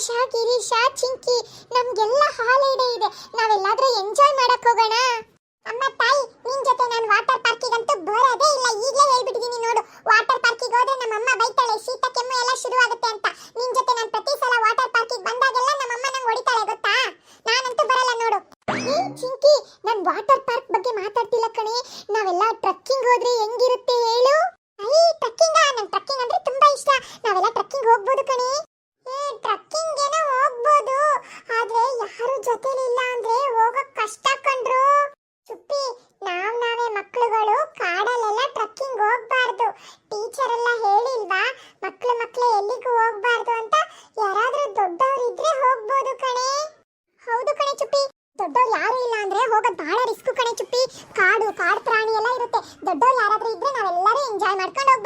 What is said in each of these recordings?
ಗಣೇಶ ಗಿರೀಶ ಚಿಂಕಿ. ನಮ್ಗೆಲ್ಲ ಹಾಲಿಡೇ ಇದೆ. ನಾವೆಲ್ಲಾದ್ರೂ ಎಂಜಾಯ್ ಮಾಡಕ್ ಹೋಗೋಣ? ಅಮ್ಮ, ತಾಯಿ, ನಿನ್ ಜೊತೆ ನಾನು ವಾಟರ್ ಪಾರ್ಕಿಗಂತೂ ಬರೋದೇ ಇಲ್ಲ. ಈಗಲೇ ಹೇಳ್ಬಿಟ್ಟಿದೀನಿ ನೋಡು. ವಾಟರ್ ಪಾರ್ಕಿಗೆ ಹೋದ್ರೆ ನಮ್ಮಮ್ಮ ಬೈತಾಳೆ, ಶೀತ, ಕೆಮ್ಮು ಎಲ್ಲ ಶುರು ಆಗುತ್ತೆ ಅಂತ. ನಿನ್ ಜೊತೆ ನಾನು ಪ್ರತಿ ಸಲ ವಾಟರ್ ಪಾರ್ಕಿಗೆ ಬಂದಾಗೆಲ್ಲ ನಮ್ಮಮ್ಮ ನಂಗೆ ಹೊಡಿತಾಳೆ, ಗೊತ್ತಾ?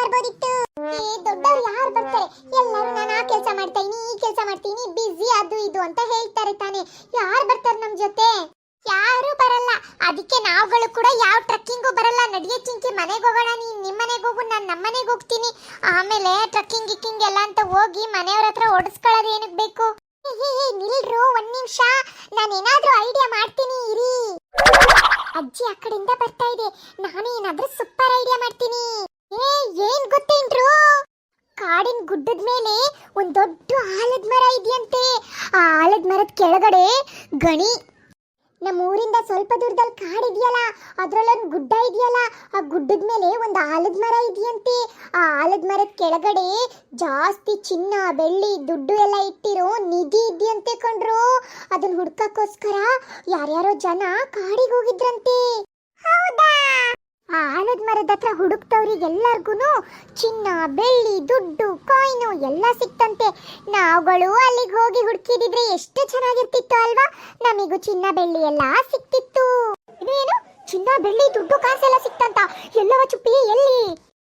ಬರ್ಬೋದಿತ್ತು. ಏ, ದೊಡ್ಡವ್ರು ಯಾರು ಬರ್ತಾರೆ? ಎಲ್ಲರೂ ನಾನು ಆ ಕೆಲಸ ಮಾಡ್ತೀನಿ ಈ ಕೆಲಸ ಮಾಡ್ತೀನಿ ಬಿಜಿ ಅದು ಇದು ಅಂತ ಹೇಳ್ತಾರೆ ತಾನೆ. ಯಾರು ಬರ್ತಾರೆ ನಮ್ಮ ಜೊತೆ? ಯಾರು ಬರಲ್ಲ. ಅದಕ್ಕೆ ನಾವುಗಳು ಕೂಡ ಯಾವ ಟ್ರಕ್ಕಿಂಗು ಬರಲ್ಲ. ನಡಿಗೆ ಚಿಂಕಿ ಮನೆಗೆ ಹೋಗೋಣ ನೀ ನಿಮ್ಮ ಮನೆಗೆ ಹೋಗು, ನಾನು ನಮ್ಮ ಮನೆಗೆ ಹೋಗ್ತೀನಿ. ಆಮೇಲೆ ಟ್ರಕ್ಕಿಂಗ್ ಗಿಕ್ಕಿಂಗ್ ಎಲ್ಲ ಅಂತ ಹೋಗಿ ಮನೆಯವ್ರ ಹತ್ರ ಓಡಿಸ್ಕೊಳ್ಳೋದು ಏನಕ್ಕೆ ಬೇಕು? ನಿಲ್ರು, ಒಂದ್ ನಿಮಿಷ. ನಾನೇನಾದ್ರೂ ಐಡಿಯಾ ಮಾಡ್ತೀನಿ, ಇರಿ. ಅಜ್ಜಿ ಆ ಕಡೆಯಿಂದ ಬರ್ತಾ ಇದೆ. ನಾನೇನಾದ್ರೂ ಸೂಪರ್ ಐಡಿಯಾ ಮಾಡ್ತೀನಿ. ಏ, ಏನ್ ಗೊತ್ತೇನ್ರು? ಕಾಡಿನ ಗುಡ್ಡದ ಮೇಲೆ ಒಂದ್ ದೊಡ್ಡ ಆಲದ ಮರ ಇದೆಯಂತೆ. ಆ ಆಲದ ಮರದ ಕೆಳಗಡೆ ಗಣಿ. ನಮ್ಮ ಊರಿಂದ ಸ್ವಲ್ಪ ದೂರದಲ್ಲಿ ಕಾಡಿದೆಯಲ್ಲ ಅದ್ರಲ್ಲೊಂದು ಗುಡ್ಡ ಇದೆಯಲ್ಲ, ಆ ಗುಡ್ಡದ ಮೇಲೆ ಒಂದು ಆಲದ ಮರ ಇದೆಯಂತೆ. ಆ ಆಲದ ಮರದ ಕೆಳಗಡೆ ಜಾಸ್ತಿ ಚಿನ್ನ, ಬೆಳ್ಳಿ, ದುಡ್ಡು ಎಲ್ಲ ಇಟ್ಟಿರೋ ನಿಧಿ ಇದೆಯಂತೆ ಕಂಡ್ರು ಅದನ್ನ ಹುಡ್ಕಕ್ಕೋಸ್ಕರ ಯಾರ್ಯಾರೋ ಜನ ಕಾಡಿಗೆ ಹೋಗಿದ್ರಂತೆ. ಹೌದಾ? ಆ ಆಲದ ಮರದ ಹತ್ರ ಹುಡುಕ್ತವ್ರಿಗೆಲ್ಲರಿಗೂ ಚಿನ್ನ, ಬೆಳ್ಳಿ, ದುಡ್ಡು ಕಾಯಿನು ಎಲ್ಲ ಸಿಕ್ತಂತೆ. ನಾವುಗಳು ಅಲ್ಲಿಗೆ ಹೋಗಿ ಹುಡುಕಿದಿದ್ರೆ ಎಷ್ಟು ಚೆನ್ನಾಗಿರ್ತಿತ್ತು ಅಲ್ವಾ? ನಮಿಗೂ ಚಿನ್ನ, ಬೆಳ್ಳಿ ಎಲ್ಲ ಸಿಕ್ತಿತ್ತು. ಇದೇನು? ಚಿನ್ನ, ಬೆಳ್ಳಿ, ದುಡ್ಡು, ಕಾಸೆಲ್ಲ ಸಿಕ್ತಂತ. ಎಲ್ಲವ ಚುಪ್ಪಿ, ಎಲ್ಲಿ?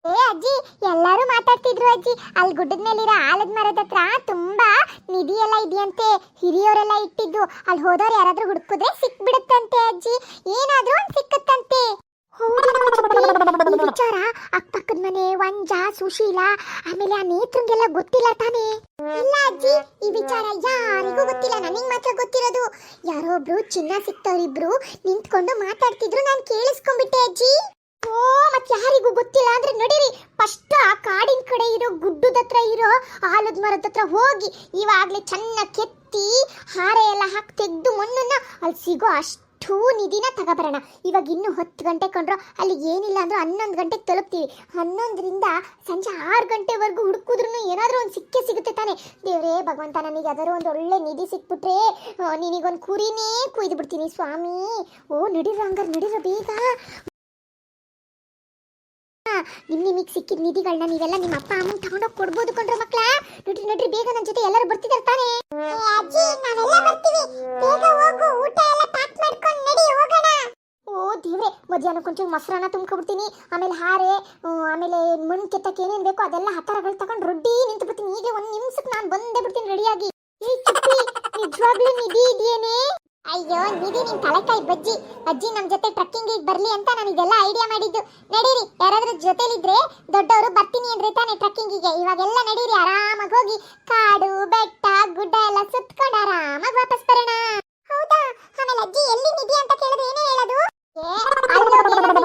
ಏ ಅಜ್ಜಿ, ಎಲ್ಲರೂ ಮಾತಾಡ್ತಿದ್ರು ಅಜ್ಜಿ. ಅಲ್ಲಿ ಗುಡ್ಡದ ಮೇಲಿರೋ ಆಲದ ಮರದ ಹತ್ರ ತುಂಬಾ ನಿಧಿ ಎಲ್ಲ ಇದೆಯಂತೆ. ಹಿರಿಯವರೆಲ್ಲ ಇಟ್ಟಿದ್ದು. ಅಲ್ಲಿ ಹೋದವ್ರು ಯಾರಾದ್ರೂ ಹುಡುಕಿದ್ರೆ ಸಿಕ್ಬಿಡುತ್ತಂತೆ ಅಜ್ಜಿ. ಏನಾದ್ರೂ ಸಿಕ್ಕುತ್ತಂತೆ ಸಿಕ್ಕತ್ತಂತೆ. ಈ ವಿಚಾರ ಅಕ್ಕಪಕ್ಕದ ಮನೆ, ವಂಜ, ಸುಶೀಲ, ಆಮೇಲೆ ಆ ನೇತ್ರಂಗೆಲ್ಲ ಗೊತ್ತಿಲ್ಲ ತಾನೇ? ಇಲ್ಲ ಅಜ್ಜಿ, ಈ ವಿಚಾರ ಯಾರಿಗೂ ಗೊತ್ತಿಲ್ಲ. ನನಗೆ ಮಾತ್ರ ಗೊತ್ತಿರೋದು, ಯಾರೋ ಒಬ್ರು ಚಿನ್ನ ಸಿಕ್ತವ್ರಿಬ್ರು ನಿಂತ್ಕೊಂಡು ಮಾತಾಡ್ತಿದ್ರು, ನಾನು ಕೇಳಿಸ್ಕೊಂಡ್ಬಿಟ್ಟೆ ಅಜ್ಜಿ. ಓ, ಮತ್ ಯಾರಿಗೂ ಗೊತ್ತಿಲ್ಲ. ಅಂದ್ರೆ ನಡೀರಿ, ಫಸ್ಟ್ ಆ ಕಾಡಿನ ಕಡೆ ಇರೋ ಗುಡ್ಡದ ಹತ್ರ ಇರೋ ಆಲದ ಮರದ ಹತ್ರ ಹೋಗಿ, ಇವಾಗ್ಲೇ ಚೆನ್ನಾಗಿ ಕೆತ್ತಿ ಹಾರೆ ಎಲ್ಲ ಹಾಕಿ ತೆಗೆದು ಮಣ್ಣನ್ನ ಅಲ್ಲಿ ಸಿಗೋ ಅಷ್ಟು ನಿಧಿನ ತಗೊಬರೋಣ. ಇವಾಗ ಇನ್ನು ಹತ್ತು ಗಂಟೆ ಕೊಂಡ್ರು, ಅಲ್ಲಿ ಏನಿಲ್ಲ ಅಂದ್ರು ಹನ್ನೊಂದು ಗಂಟೆಗೆ ತಲುಪ್ತೀವಿ. ಹನ್ನೊಂದರಿಂದ ಸಂಜೆ ಆರು ಗಂಟೆವರೆಗೂ ಹುಡುಕಿದ್ರು ಏನಾದರೂ ಒಂದು ಸಿಕ್ಕೇ ಸಿಗುತ್ತೆ ತಾನೆ. ದೇವರೇ, ಭಗವಂತ, ನನಗೆ ಯಾವ್ದಾದ್ರು ಒಂದು ಒಳ್ಳೆ ನಿಧಿ ಸಿಕ್ಬಿಟ್ರೆ ನಿನಗೊಂದು ಕುರಿನೇ ಕುಯ್ದು ಬಿಡ್ತೀನಿ ಸ್ವಾಮಿ. ಓ ನಡೀರ ಹಂಗಾರೆ ನಡೀರ ಬೇಗ. ನಿಮ್ ನಿಮಗೆ ಸಿಕ್ಕಿದ ನಿಧಿಗಳನ್ನ ನೀವೆಲ್ಲ ನಿಮ್ಮ ಅಪ್ಪ, ಅಮ್ಮನ ತಗೊಂಡೋಗಿ ಕೊಡ್ಬೋದು ಕೊಂಡ್ರ ಮಕ್ಕಳ ನೋಡ್ರಿ ನೋಡ್ರಿ, ಬೇಗ ನನ್ನ ಜೊತೆ ಎಲ್ಲರೂ ಬರ್ತಿದಾರೆ ತಾನೆ. ಅಜ್ಜಿ, ನಾವೆಲ್ಲ ಬರ್ತೀವಿ. ಬೇಗ ಹೋಗು, ಊಟ ಎಲ್ಲ ಪ್ಯಾಕ್ ಮಾಡ್ಕೊಂಡು ನಡಿ, ಹೋಗೋಣ. ಓ, ದೇವ್ರೆ, ಮಧ್ಯಾಹ್ನ ಕೊಂಚ ಮೊಸರನ್ನ ತುಂಬ್ಕೊಬಿಡ್ತೀನಿ ಆಮೇಲೆ ಹಾರೆ ಆಮೇಲೆ ಮಣ್ಣು ಕೆತ್ತಕ್ಕೆ ಏನೇನು ಬೇಕೋ ಅದೆಲ್ಲ ಹತ್ತಾರಗಳು ತಗೊಂಡು ರೊಡ್ಡಿ ನಿಂತು ಬಿಡ್ತೀನಿ ಈಗ ಒಂದು ನಿಮಿಷಕ್ಕೆ ನಾನು ಬಂದೇ ಬಿಡ್ತೀನಿ ರೆಡಿಯಾಗಿ. ನಿಜವಾಗ್ಲೂ ನಿಧಿ ಇದೆಯೇನೆ? ಅಯ್ಯೋ, ನಿಧಿ ನಿನ್ ತಲೆಕಾಯಿ ಬಜ್ಜಿ. ಅಜ್ಜಿ ನಮ್ ಜೊತೆ ಟ್ರಕ್ಕಿಂಗ್ ಬರ್ಲಿ ಅಂತ ನಾನು ಇದೆಲ್ಲ ಐಡಿಯಾ ಮಾಡಿದ್ದು. ನಡೀರಿ, ಯಾರಾದ್ರೂ ಜೊತೆಲಿದ್ರೆ ದೊಡ್ಡವರು ಬರ್ತೀನಿ ಅಂದ್ರೆ ತಾನೇ ಟ್ರಕ್ಕಿಂಗಿಗೆ. ಇವಾಗೆಲ್ಲ ನಡೀರಿ, ಆರಾಮಾಗಿ ಹೋಗಿ ಕಾಡು, ಬೆಟ್ಟ, ಗುಡ್ಡ ಎಲ್ಲ ಸುತ್ಕೊಂಡು ಆರಾಮಾಗಿ ವಾಪಸ್ ಬರೋಣ. ಅಜ್ಜಿ ಎಲ್ಲಿ ನಿಧಿ ಅಂತ ಕೇಳಿದ್ರೆ ಏನೇ ಹೇಳೋದು?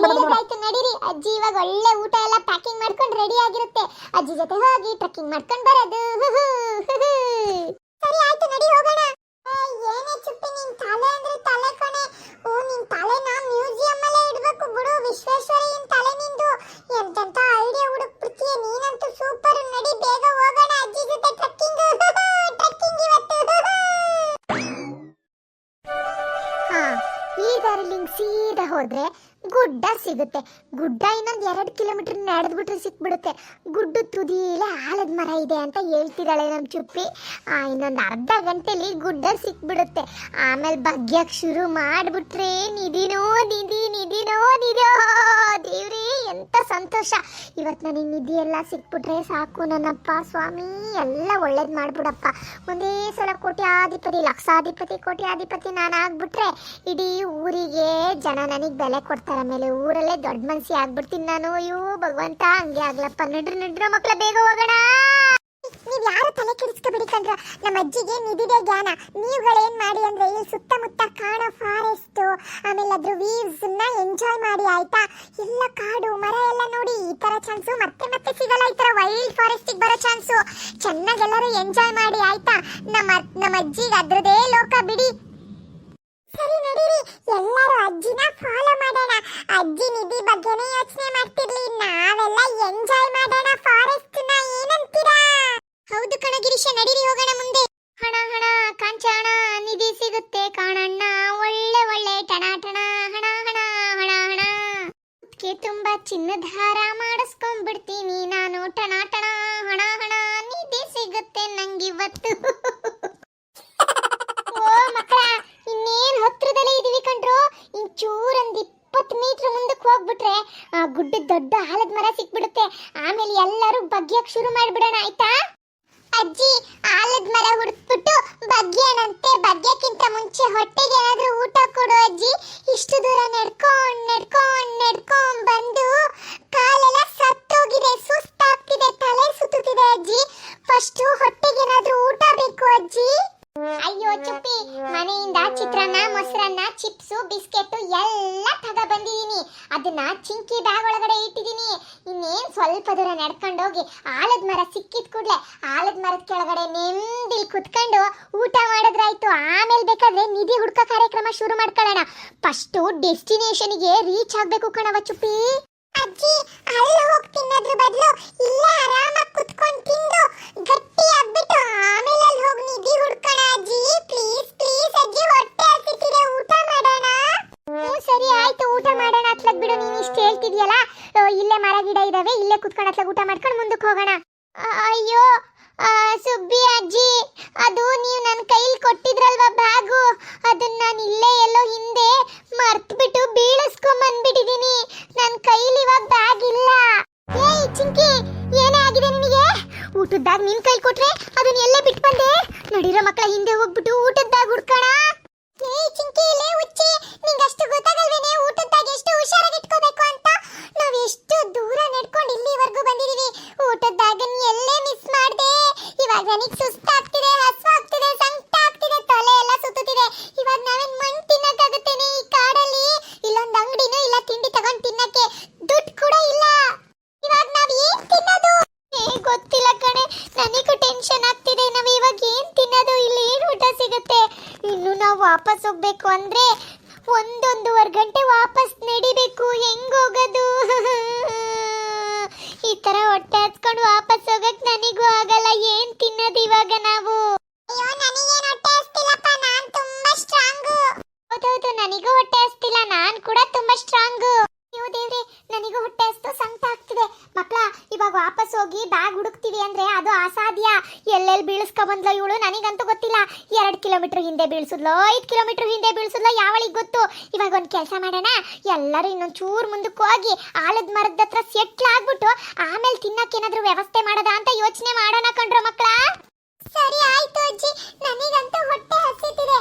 ಹೇಳಿದ್ರಾಯ್ತು, ನಡೀರಿ. ಅಜ್ಜಿ ಇವಾಗ ಒಳ್ಳೆ ಊಟ ಎಲ್ಲ ಪ್ಯಾಕಿಂಗ್ ಮಾಡ್ಕೊಂಡು ರೆಡಿ ಆಗಿರುತ್ತೆ. ಅಜ್ಜಿ ಜೊತೆ ಹೋಗಿ ಟ್ರಕ್ಕಿಂಗ್ ಮಾಡ್ಕೊಂಡು ಬರೋದು. ಈ ದರ್ಲಿಂಗ್ ಸೀದಾ ಹೋದ್ರೆ ಗುಡ್ಡ ಸಿಗುತ್ತೆ. ಗುಡ್ಡ ಇನ್ನೊಂದು ಎರಡು ಕಿಲೋಮೀಟರ್ ನಡೆದ್ಬಿಟ್ರೆ ಸಿಕ್ಬಿಡುತ್ತೆ. ಗುಡ್ಡ ತುದಿಲೇ ಆಲದ ಮರ ಇದೆ ಅಂತ ಹೇಳ್ತಿದ್ದಾಳೆ ನಮ್ಮ ಚುಪ್ಪಿ. ಇನ್ನೊಂದು ಅರ್ಧ ಗಂಟೆಲಿ ಗುಡ್ಡ ಸಿಕ್ಬಿಡುತ್ತೆ. ಆಮೇಲೆ ಬಗ್ಯಕ್ಕೆ ಶುರು ಮಾಡಿಬಿಟ್ರೆ ನಿಧಿನೋ ನಿಧಿ ನಿಧಿನೋ ಸಂತೋಷ. ಇವತ್ತು ನನಗೆ ನಿಧಿ ಎಲ್ಲ ಸಿಕ್ಬಿಟ್ರೆ ಸಾಕು ನನ್ನಪ್ಪ, ಸ್ವಾಮಿ. ಎಲ್ಲ ಒಳ್ಳೇದು ಮಾಡ್ಬಿಡಪ್ಪ. ಒಂದೇ ಸಲ ಕೋಟ್ಯಾಧಿಪತಿ, ಲಕ್ಷಾಧಿಪತಿ, ಕೋಟ್ಯಾಧಿಪತಿ ನಾನು ಆಗ್ಬಿಟ್ರೆ ಇಡೀ ಊರಿಗೆ ಜನ ನನಗೆ ಬೆಲೆ ಕೊಡ್ತಾರೆ ಆಮೇಲೆ ಊರಲ್ಲೇ ದೊಡ್ಡ ಮನಸ್ಸಿ ಆಗ್ಬಿಡ್ತೀನಿ ನಾನು. ಅಯ್ಯೋ ಭಗವಂತ, ಹಂಗೆ ಆಗ್ಲಪ್ಪ. ನಡ್ರಿ ನಡ್ರಿ ಮಕ್ಕಳ ಬೇಗ ಹೋಗೋಣ. ಯಾರು ತಲೆ ಕೆಡಿಸ್ಕೋಬೇಡಿ ಕಣ್ರ. ನಮ್ಮ ಅಜ್ಜಿಗೆ ನಿಧಿದೆ ಜ್ಞಾನ. ನೀವುಗಳೇನ್ ಮಾಡಿ ಅಂದ್ರೆ ಇಲ್ಲಿ ಸುತ್ತಮುತ್ತ ಕಾಣೋ ಫಾರೆಸ್ಟ್ ಆಮೇಲೆ ಅದ್ರ ವೀವ್ಸ್ನ ಎಂಜಾಯ್ ಮಾಡಿ, ಆಯ್ತಾ? ಎಲ್ಲ ಕಾಡು, ಮರ ಎಲ್ಲ ನೋಡಿ ಈ ತರ ಚಾನ್ಸ್ ಮತ್ತೆ ಮತ್ತೆ ಸಿಗಲ್ಲ ಈ ತರ ವೈಲ್ಡ್ ಫಾರೆಸ್ಟ್ ಬರೋ ಚಾನ್ಸ್ ಚೆನ್ನಾಗಿ ಎಲ್ಲರೂ ಎಂಜಾಯ್ ಮಾಡಿ, ಆಯ್ತಾ? ನಮ್ಮ ನಮ್ಮ ಅಜ್ಜಿಗೆ ಅದ್ರದೇ ಲೋಕ ಬಿಡಿ. ಸರಿ ನಡೀರಿ. ಎಲ್ಲರೂ ಅಜ್ಜಿನ ಫಾಲೋ ಮಾಡೋಣ. ಅಜ್ಜಿ ನಿಧಿ ಬಗ್ಗೆನೇ ಯೋಚನೆ ಮಾಡ್ತಿರ್ಲಿ. ನಾವೆಲ್ಲ ಎಂಜಾಯ್ ಮಾಡೋಣ ಫಾರೆಸ್ಟ್ನ. ಏನಂತೀರಾ? ಹೌದು ಕಣ ಗಿರೀಶ, ನಡೀರಿ, ಹೋಗೋಣ ಮುಂದೆ. ಹಣ ಹಣ, ಕಾಂಚಾಣ, ನಿಧಿ ಸಿಗುತ್ತೆ ಕಾಣಣ್ಣ. ಒಳ್ಳೆ ಒಳ್ಳೆ ಟಣಾಟಣ ಟಣ, ಹಣ ಹಣ ಹಣ ಹಣ. ಅದಕ್ಕೆ ತುಂಬಾ ಚಿನ್ನದ ಹಾರ ಮಾಡಿಸ್ಕೊಂಡ್ಬಿಡ್ತೀನಿ ನಾನು. ಟಣ ಟಣ, ಹಣ ಹಣ, ನಿಧಿ ಸಿಗುತ್ತೆ ನಂಗಿವತ್ತು. ಓ ಮಕ್ಕಳ, ಇನ್ನೇನ್ ಹತ್ರದಲ್ಲೇ ಇದೀವಿ ಕಣ್ರು? ಇಂಚೂರ್ ಒಂದ್ ಇಪ್ಪತ್ತು ಮೀಟರ್ ಮುಂದಕ್ಕೆ ಹೋಗ್ಬಿಟ್ರೆ ಆ ಗುಡ್ಡ ದೊಡ್ಡ ಆಲದ ಮರ ಸಿಕ್ಬಿಡುತ್ತೆ. ಆಮೇಲೆ ಎಲ್ಲರೂ ಬಗ್ಗಿಯಕ್ ಶುರು ಮಾಡ್ಬಿಡೋಣ, ಆಯ್ತಾ? ಅಜ್ಜಿ, ಆಲದ ಮರ ಹುಡುಕ್ಬಿಟ್ಟು ಬಗ್ಗೆನಂತೆ, ಬಗ್ಗೆಕ್ಕಿಂತ ಮುಂಚೆ ಹೊಟ್ಟೆಗೆ ಏನಾದ್ರೂ ಊಟ ಕೊಡು ಅಜ್ಜಿ. ಇಷ್ಟು ದೂರ ನಡ್ಕೊಂಡ್ ನಡ್ಕೊಂಡ್ ನಡ್ಕೊಂಡ್ ಬಂದು ಕಾಲೆಲ್ಲ ಸತ್ತೋಗಿದೆ, ಸುಸ್ತಾಗ್ತಿದೆ, ತಲೆ ಸುತ್ತುತ್ತಿದೆ ಅಜ್ಜಿ. ಫಸ್ಟ್ ಹೊಟ್ಟೆಗೆ ಏನಾದ್ರೂ ಊಟ ಬೇಕು ಅಜ್ಜಿ. ಅಯ್ಯೋ ಚುಪ್ಪಿ, ಮನೆಯಿಂದ ಚಿತ್ರಾನ್ನ, ಮೊಸರನ್ನ, ಚಿಪ್ಸು, ಬಿಸ್ಕೆಟ್ ಎಲ್ಲ ತಗ ಬಂದಿದೀನಿ ಅದನ್ನ ಚಿಂಕಿ ಬ್ಯಾಗ್ ಸ್ವಲ್ಪ ದೂರ ನಡ್ಕೊಂಡೋಗಿ ಆಲದ ಮರ ಸಿಕ್ಕಿದ ಕೂಡಲೇ ಆಲದ ಮರದ ಕೆಳಗಡೆ ನೆಮ್ಮದಿ ಕುತ್ಕೊಂಡು ಊಟ ಮಾಡಿದ್ರಾಯ್ತು. ಆಮೇಲೆ ಬೇಕಾದ್ರೆ ನಿಧಿ ಹುಡ್ಕ ಕಾರ್ಯಕ್ರಮ ಶುರು ಮಾಡ್ಕೊಳ್ಳೋಣ. ಫಸ್ಟ್ ಡೆಸ್ಟಿನೇಷನ್ಗೆ ರೀಚ್ ಆಗ್ಬೇಕು ಕಣವ ಚುಪ್ಪಿ. ಅಜ್ಜಿ, ಅಲ್ಲಿ ಹೋಗಿ ತಿನ್ನೋದ್ರ ಬದಲು ಇಲ್ಲೇ, ಆರಾಮಾಗಿ ಕುತ್ಕೊಂಡು ತಿಂದು ಗಟ್ಟಿ ಆಗ್ಬಿಟ್ಟು ಆಮೇಲೆ ಅಲ್ಲಿ ಹೋಗಿ ನಿಧಿ ಹುಡ್ಕೋಣ ಅಜ್ಜಿ. ಗೊತ್ತಿಲ್ಲ ಕಣೆ. ನನಗೂ ಟೆನ್ಷನ್ ಆಗ್ತಿದೆ. ನಾವು ಇವಾಗ ಏನು ತಿನ್ನೋದು? ಇಲ್ಲಿ ಏನು ಊಟ ಸಿಗುತ್ತೆ? ಇನ್ನು ನಾವು ವಾಪಸ್ ಹೋಗ್ಬೇಕು ಅಂದ್ರೆ ಒಂದೊಂದೂವರೆ ಗಂಟೆ ವಾಪಸ್ ನಡಿಬೇಕು. ಹೆಂಗ್ ಹೋಗೋದು? ಈ ತರ ಹೊಟ್ಟೆ ಹಚ್ಕೊಂಡು ವಾಪಸ್ ಹೋಗಕ್ಕೆ ನನಗೂ ಆಗಲ್ಲ. ಏನು ತಿನ್ನೋದು ಇವಾಗ ನಾವು ಅಯ್ಯೋ ನನಗೇನು ಹೊಟ್ಟೆ ಹಸ್ತಿಲ್ಲಪ್ಪ ನಾನ್ ತುಂಬಾ ಸ್ಟ್ರಾಂಗ್ ಹೌದೌದು ನನಗೂ ಹೊಟ್ಟೆ ಹಸ್ತಿಲ್ಲ ನಾನ್ ಕೂಡ ತುಂಬಾ ಸ್ಟ್ರಾಂಗ್ ಅಯ್ಯೋ ದೇವ್ರೆ ನನಗೂ ಹೊಟ್ಟೆ ಹಸ್ತು ಸಂಕಟ ಆಗ್ತಿದೆ ಮಕ್ಳ ಇವಾಗ ವಾಪಸ್ ಹೋಗಿ ಬ್ಯಾಗ್ ಹುಡುಕ್ತಿವಿ ಅಂದ್ರೆ ಅದು ಅಸಾಧ್ಯ ಎಲ್ಲೆಲ್ಲಿ ಬೀಳಿಸ್ಕೊ ಬಂದ್ಲ ಇವಳು ನನಗಂತೂ ಗೊತ್ತಿಲ್ಲ ಎರಡ್ ಕಿಲೋಮೀಟರ್ ಹಿಂದೆ ಬೀಳ್ಸುದ್ಲೋ ಐದ್ ಕಿಲೋಮೀಟರ್ ಹಿಂದೆ ಯಾವಳಿಗೆ ಗೊತ್ತು. ಇವಾಗ ಒಂದು ಕೆಲಸ ಮಾಡೋಣ. ಎಲ್ಲರೂ ಇನ್ನೊಂದು ಚೂರು ಮುಂದಕ್ಕೆ ಹೋಗಿ ಆಲದ ಮರದ ಹತ್ರ ಸೆಟ್ಲ್ ಆಗ್ಬಿಟ್ಟು ಆಮೇಲೆ ತಿನ್ನಕ್ಕೆ ಏನಾದರೂ ವ್ಯವಸ್ಥೆ ಮಾಡೋದಾ ಅಂತ ಯೋಚನೆ ಮಾಡೋಣ ಕಣ್ರೋ ಮಕ್ಕಳ. ಸರಿ ಆಯ್ತು ಅಜ್ಜಿ. ನನಗಂತೂ ಹೊಟ್ಟೆ ಹಸಿತಿದೆ.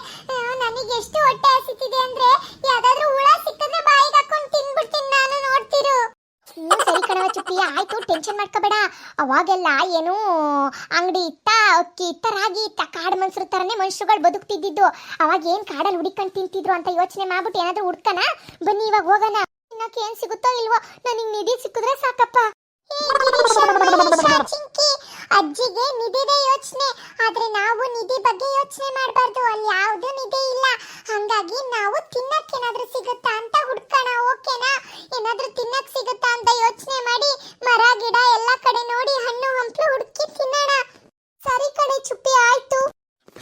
ನನಗೆ ಎಷ್ಟು ಹೊಟ್ಟೆ ಹಸಿತಿದೆ ಅಂದ್ರೆ ಯಾವ್ದಾದ್ರು ಹುಳ ಸಿಕ್ಕಿದ್ರೆ ಬಾಯಿಗೆ ಹಾಕೊಂಡು ತಿನ್ಬಿಡ್ತೀನಿ ನಾನು. ಸರಿ ಆಯ್ತು ಟೆನ್ಷನ್ ಮಾಡ್ಕೋಬೇಡ. ಅವಾಗೆಲ್ಲ ಏನು ಅಂಗಡಿ ಇತ್ತ, ಅಕ್ಕಿ ಇತ್ತ, ರಾಗಿ ಇತ್ತ, ಕಾಡು ಮನ್ಸರು ತರನೇ ಮನುಷ್ಯರುಗಳು ಬದುಕ್ತಿದ್ದಿದ್ದು. ಅವಾಗ ಏನ್ ಕಾಡಲ್ಲಿ ಹುಡಿಕೊಂಡು ತಿಂತಿದ್ರು ಅಂತ ಯೋಚನೆ ಮಾಡ್ಬಿಟ್ಟು ಏನಾದ್ರೂ ಹುಡ್ಕನ ಬನ್ನಿ, ಇವಾಗ ಹೋಗೋಣ. ತಿನ್ನೋಕೆ ಏನ್ ಸಿಗುತ್ತೋ ಇಲ್ವೋ? ನನಗೆ ನಿಧಿ ಸಿಕ್ಕಿದ್ರೆ ಸಾಕಪ್ಪ. ಅಜ್ಜಿಗೆ ನಿಧಿದೆ ಯೋಚನೆ. ಆದ್ರೆ ನಾವು ನಿಧಿ ಬಗ್ಗೆ ಯೋಚನೆ ಮಾಡಬಾರ್ದು. ಅಲ್ಲಿ ಯಾವುದು ನಿಧಿ ಇಲ್ಲ. ಹಂಗಾಗಿ ನಾವು ತಿನ್ನಕ್ಕೆ ಏನಾದ್ರೂ ಸಿಗುತ್ತಾ ಅಂತ ಹುಡ್ಕೋಣ, ಓಕೆನಾ? ಏನಾದ್ರೂ ತಿನ್ನಕ್ಕೆ ಸಿಗುತ್ತಾ ಅಂತ ಯೋಚನೆ ಮಾಡಿ, ಮರ, ಗಿಡ ಎಲ್ಲ ಕಡೆ ನೋಡಿ ಹಣ್ಣು, ಹಂಪಲು ಹುಡುಕಿ ತಿನ್ನೋಣ. ಸರಿ ಕಡೆ ಚುಪ್ಪಿ, ಆಯ್ತು.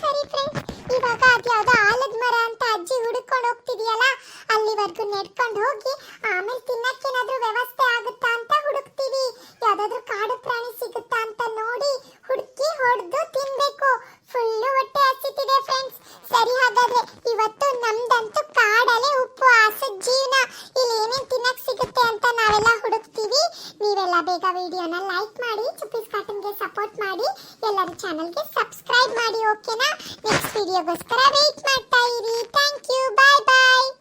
ಸರಿ ಫ್ರೆಂಡ್ಸ್ ಇವಾಗ ಅದ್ಯಾವ್ದೋ ಆಲದ ಮರ ಅಂತ ಅಜ್ಜಿ ಹುಡುಕೊಂಡು ಹೋಗ್ತಿದ್ಯಲ್ಲ, ಅಲ್ಲಿವರೆಗೂ ನೆಡ್ಕೊಂಡು ಹೋಗಿ ಆಮೇಲೆ ತಿನ್ನಕ್ಕೇನಾದ್ರೂ ವ್ಯವಸ್ಥೆ ಆಗುತ್ತಾ ಅಂತ ಹುಡುಕ್ತೀವಿ ಯಾವ್ದಾದ್ರೂ ಕಾಡು ಪ್ರಾಣಿ ಸಿಗುತ್ತಾ ಅಂತ ನೋಡಿ ಹುಡುಕಿ ಹೊಡೆದು ತಿನ್ಬೇಕು ಫುಲ್ಲು ಹೊಟ್ಟೆ ಹಸಿತಿದೆ ಫ್ರೆಂಡ್ಸ್ ಸರಿ ಹಾಗಾದ್ರೆ ಇವತ್ತು ನಮ್ದಂತೂ ಕಾಡಲ್ಲೇ ಉಪವಾಸ ಜೀವನ. ಇಲ್ಲಿ ಏನೇನು ತಿನ್ನಕ್ ಸಿಗುತ್ತೆ ಅಂತ ನಾವೆಲ್ಲ ಹುಡುಕ್ತೀವಿ. ನೀವೆಲ್ಲ ಬೇಗ ವಿಡಿಯೋನ ಲೈಕ್ ಮಾಡಿ ಚುಪ್ಪೀಸ್ ಕಾರ್ಟನ್ಗೆ ಸಪೋರ್ಟ್ ಮಾಡಿ, ಎಲ್ಲರೂ ಚಾನಲ್ಗೆ ಸಬ್ಸ್ಕ್ರೈಬ್ ಮಾಡಿ ಓಕೆನಾ ನೆಕ್ಸ್ಟ್ ವಿಡಿಯೋಗೋಸ್ಕರ ವೆಯ್ಟ್ ಮಾಡ್ತಾ ಇರಿ. Thank you bye bye